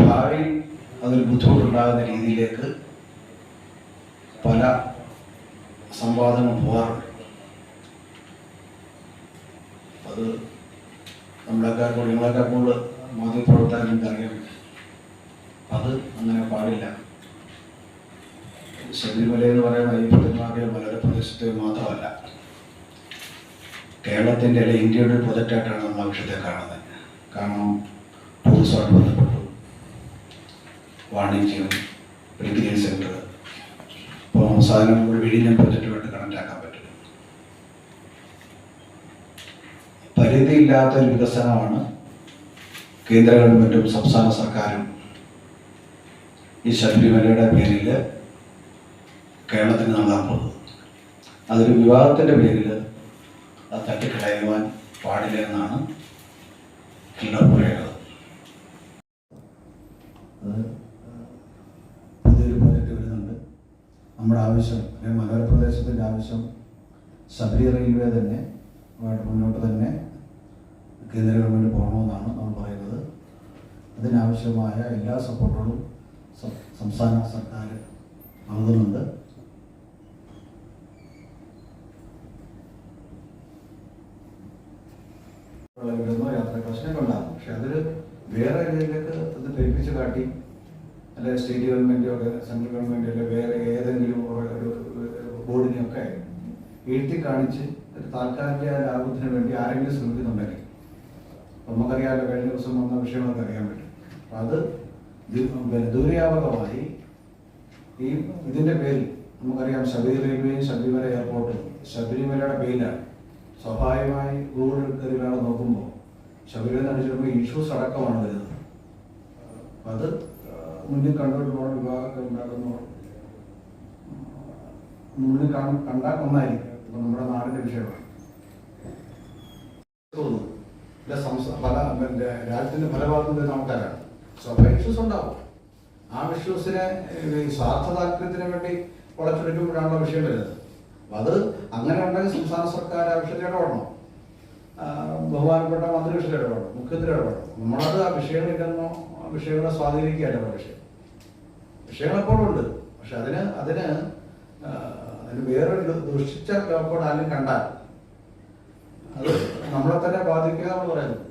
ഭാവിയിൽ അതൊരു ബുദ്ധിമുട്ടുണ്ടാകുന്ന രീതിയിലേക്ക് പല സംവാദങ്ങൾ പോകാറുണ്ട്. അത് നമ്മളെക്കാൾ കൂടുതൽ നിങ്ങളെക്കാൾ കൂടുതൽ മാധ്യമപ്രവർത്തകർക്ക് അറിയാം. അത് അങ്ങനെ പാടില്ല. ശബരിമല എന്ന് പറയുന്ന അയ്യപ്പത്തിന്മാരുടെ മലയോര പ്രദേശത്ത് മാത്രമല്ല കേരളത്തിന്റെ അല്ലെങ്കിൽ ഇന്ത്യയുടെ ഒരു പ്രൊജക്റ്റായിട്ടാണ് നമ്മൾ വിഷയത്തെ കാണുന്നത്. കാരണം ടൂറിസമായിട്ട് ബന്ധപ്പെട്ടു വാണിജ്യം റീറ്റെയിൽ സെന്റർ ഇപ്പോൾ സാധനം ഒരു വിഴിഞ്ഞം പ്രൊജക്റ്റുമായിട്ട് കണക്റ്റാക്കാൻ പറ്റും പരിധിയില്ലാത്ത ഒരു വികസനമാണ് കേന്ദ്ര ഗവൺമെന്റും സംസ്ഥാന സർക്കാരും ഈ ശബരിമലയുടെ പേരിൽ കേരളത്തിന് നൽകാൻ പോകുന്നത്. അതൊരു വിവാദത്തിന്റെ പേരിൽ അത് തട്ടിക്കളയുവാൻ പാടില്ല എന്നാണ് കില്ലർ നമ്മുടെ ആവശ്യം അല്ലെങ്കിൽ മലയോരപ്രദേശത്തിന്റെ ആവശ്യം ശബരി റെയിൽവേ തന്നെ മുന്നോട്ട് തന്നെ കേന്ദ്ര ഗവൺമെന്റ് പോകണമെന്നാണ് നമ്മൾ പറയുന്നത്. അതിനാവശ്യമായ എല്ലാ സപ്പോർട്ടുകളും സംസ്ഥാന സർക്കാർ നൽകുന്നുണ്ട്. വരുന്ന ഉണ്ടാകും പക്ഷെ അതിൽ വേറെ ഇതിലേക്ക് അത് പേപ്പിച്ച് കാട്ടി അല്ലെ സ്റ്റേറ്റ് ഗവൺമെന്റോ സെൻട്രൽ ഗവൺമെന്റോ അല്ലെ വേറെ ഏതെങ്കിലും ഒരു ബോർഡിനെയൊക്കെ എഴുത്തി കാണിച്ച് ഒരു താൽക്കാലിക ലാഭത്തിന് വേണ്ടി ആരെങ്കിലും ശ്രമിക്കുന്നുണ്ടെങ്കിൽ. നമുക്കറിയാമല്ലോ കഴിഞ്ഞ ദിവസം വന്ന വിഷയങ്ങളൊക്കെ അറിയാൻ പറ്റും. അപ്പം അത് ദി- പിന്നെ ദൂരവ്യാപകമായി ഈ ഇതിന്റെ പേരിൽ നമുക്കറിയാം ശബരി റെയിൽവേയും ശബരിമല എയർപോർട്ടും ശബരിമലയുടെ പേരിലാണ് സ്വാഭാവികമായി ഗൂഗിൾ കയറി ഒരാൾ നോക്കുമ്പോൾ ശബരിമല അടിച്ചിടുമ്പോൾ ഇഷ്യൂസ് അടക്കമാണ് വരുന്നത്. അത് മുന്നിൽ ഒരുപാട് വിഭാഗമൊക്കെ ഉണ്ടാകുന്നു മുന്നിൽ കാണും കണ്ടാൽ ഒന്നായിരിക്കും നമ്മുടെ നാടിന്റെ വിഷയമാണ്. രാജ്യത്തിന്റെ പല ഭാഗത്തും ആൾക്കാരാണ്. സ്വാഭാവിക ഇഷ്യൂസ് ഉണ്ടാവും. ആ ഇഷ്യൂസിനെ സ്വാർത്ഥ താല്പര്യത്തിന് വേണ്ടി വളച്ചൊടിക്കുമ്പോഴാണല്ലോ വിഷയം വരുന്നത്. അത് അങ്ങനെ ഉണ്ടെങ്കിൽ സംസ്ഥാന സർക്കാർ ആ വിഷയത്തിൽ ഇടപെടണം. ബഹുമാനപ്പെട്ട മന്ത്രി വിഷയത്തിൽ ഇടപെടണം. മുഖ്യമന്ത്രി ഇടപെടണം. നമ്മളത് ആ വിഷയങ്ങളില്ലെന്നോ ആ വിഷയങ്ങളെ സ്വാധീനിക്കുകയല്ല മനുഷ്യൻ വിഷയങ്ങളെപ്പോഴുണ്ട് പക്ഷെ അതിന് അതിന് അതിന് വേറൊരു ദുഷിച്ച ലോക്കോട് ആരും കണ്ടാൽ അത് നമ്മളെ തന്നെ ബാധിക്കുക എന്ന് പറയുന്നത്